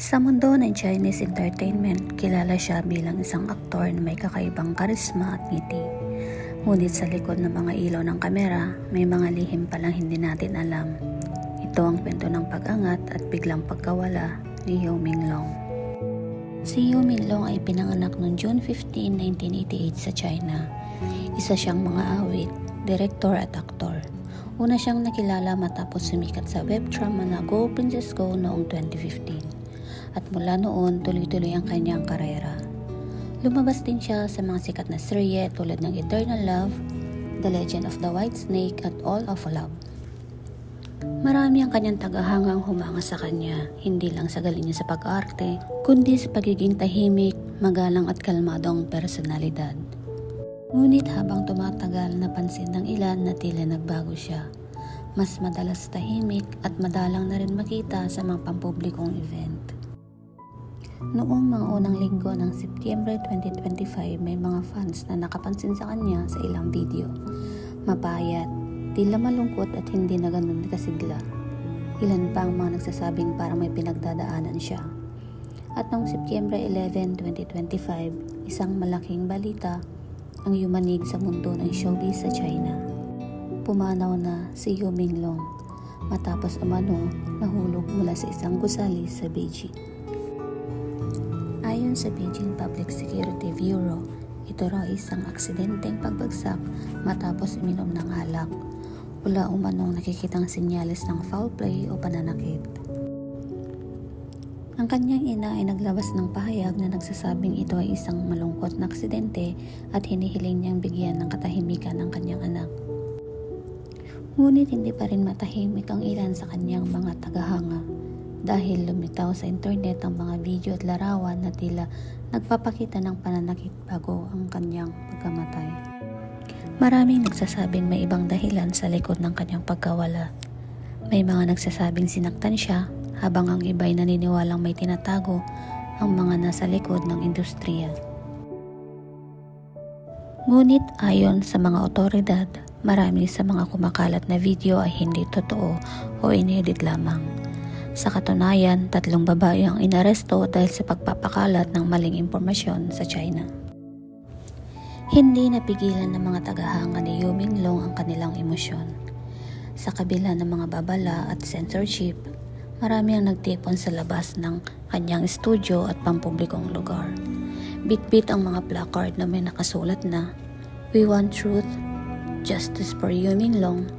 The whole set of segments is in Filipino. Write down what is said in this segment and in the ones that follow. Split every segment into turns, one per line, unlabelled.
Sa mundo ng Chinese entertainment, kilala siya bilang isang aktor na may kakaibang karisma at ngiti. Ngunit sa likod ng mga ilaw ng kamera, may mga lihim palang hindi natin alam. Ito ang kwento ng pag-angat at biglang pagkawala ni Yo Minglong. Si Yo Minglong ay pinanganak noong June 15, 1988 sa China. Isa siyang mga awit, direktor at aktor. Una siyang nakilala matapos sumikat sa web drama na Go Princess Go noong 2015. At mula noon, tuloy-tuloy ang kanyang karera. Lumabas din siya sa mga sikat na serye tulad ng Eternal Love, The Legend of the White Snake at All of Love. Marami ang kanyang tagahangang humanga sa kanya, hindi lang sa galing niya sa pag-arte, kundi sa pagiging tahimik, magalang at kalmadong personalidad. Ngunit habang tumatagal, napansin ng ilan na tila nagbago siya. Mas madalas tahimik at madalang na rin makita sa mga pampublikong event. Noong mga unang linggo ng Setyembre 2025, may mga fans na nakapansin sa kanya sa ilang video. Mapayat, tila malungkot at hindi na ganun kasigla. Ilan pa ang mga nagsasabing parang may pinagdadaanan siya. At noong Setyembre 11, 2025, isang malaking balita ang yumanig sa mundo ng showbiz sa China. Pumanaw na si Yu Minglong matapos umano nahulog mula sa isang gusali sa Beijing. Ayon sa Beijing Public Security Bureau, ito raw isang aksidenteng pagbagsak matapos uminom ng alak. Wala umanong nakikitang senyales ng foul play o pananakit. Ang kanyang ina ay naglabas ng pahayag na nagsasabing ito ay isang malungkot na aksidente at hinihiling niyang bigyan ng katahimikan ng kanyang anak. Ngunit hindi pa rin matahimik ang ilan sa kanyang mga tagahanga dahil lumitaw sa internet ang mga video at larawan na tila nagpapakita ng pananakit bago ang kanyang pagkamatay. Maraming nagsasabing may ibang dahilan sa likod ng kanyang pagkawala. May mga nagsasabing sinaktan siya habang ang iba'y naniniwalang may tinatago ang mga nasa likod ng industriya. Ngunit ayon sa mga otoridad, marami sa mga kumakalat na video ay hindi totoo o inedit lamang. Sa katunayan, tatlong babae ang inaresto dahil sa pagpapakalat ng maling impormasyon sa China. Hindi napigilan ng mga tagahanga ni Yu Minglong ang kanilang emosyon. Sa kabila ng mga babala at censorship, marami ang nagtipon sa labas ng kanyang estudyo at pampublikong lugar. Bitbit ang mga placard na may nakasulat na We want truth, justice for Yu Minglong,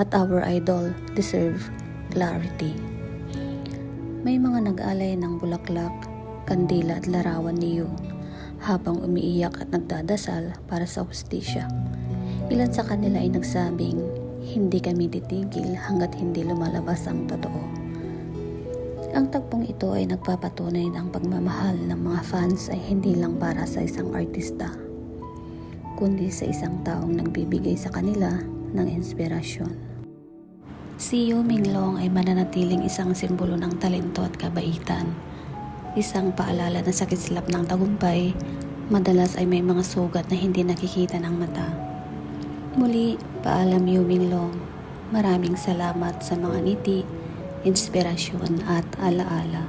at our idol deserve clarity. May mga nag-alay ng bulaklak, kandila at larawan ni Yu habang umiiyak at nagdadasal para sa hustisya. Ilan sa kanila ay nagsabing, hindi kami titigil hanggat hindi lumalabas ang totoo. Ang tagpong ito ay nagpapatunay na ang pagmamahal ng mga fans ay hindi lang para sa isang artista, kundi sa isang taong nagbibigay sa kanila ng inspirasyon. Si Yu Minglong ay mananatiling isang simbolo ng talento at kabaitan. Isang paalala na sa kislap ng tagumpay, madalas ay may mga sugat na hindi nakikita ng mata. Muli, paalam Yu Minglong. Maraming salamat sa mga ngiti, inspirasyon at alaala.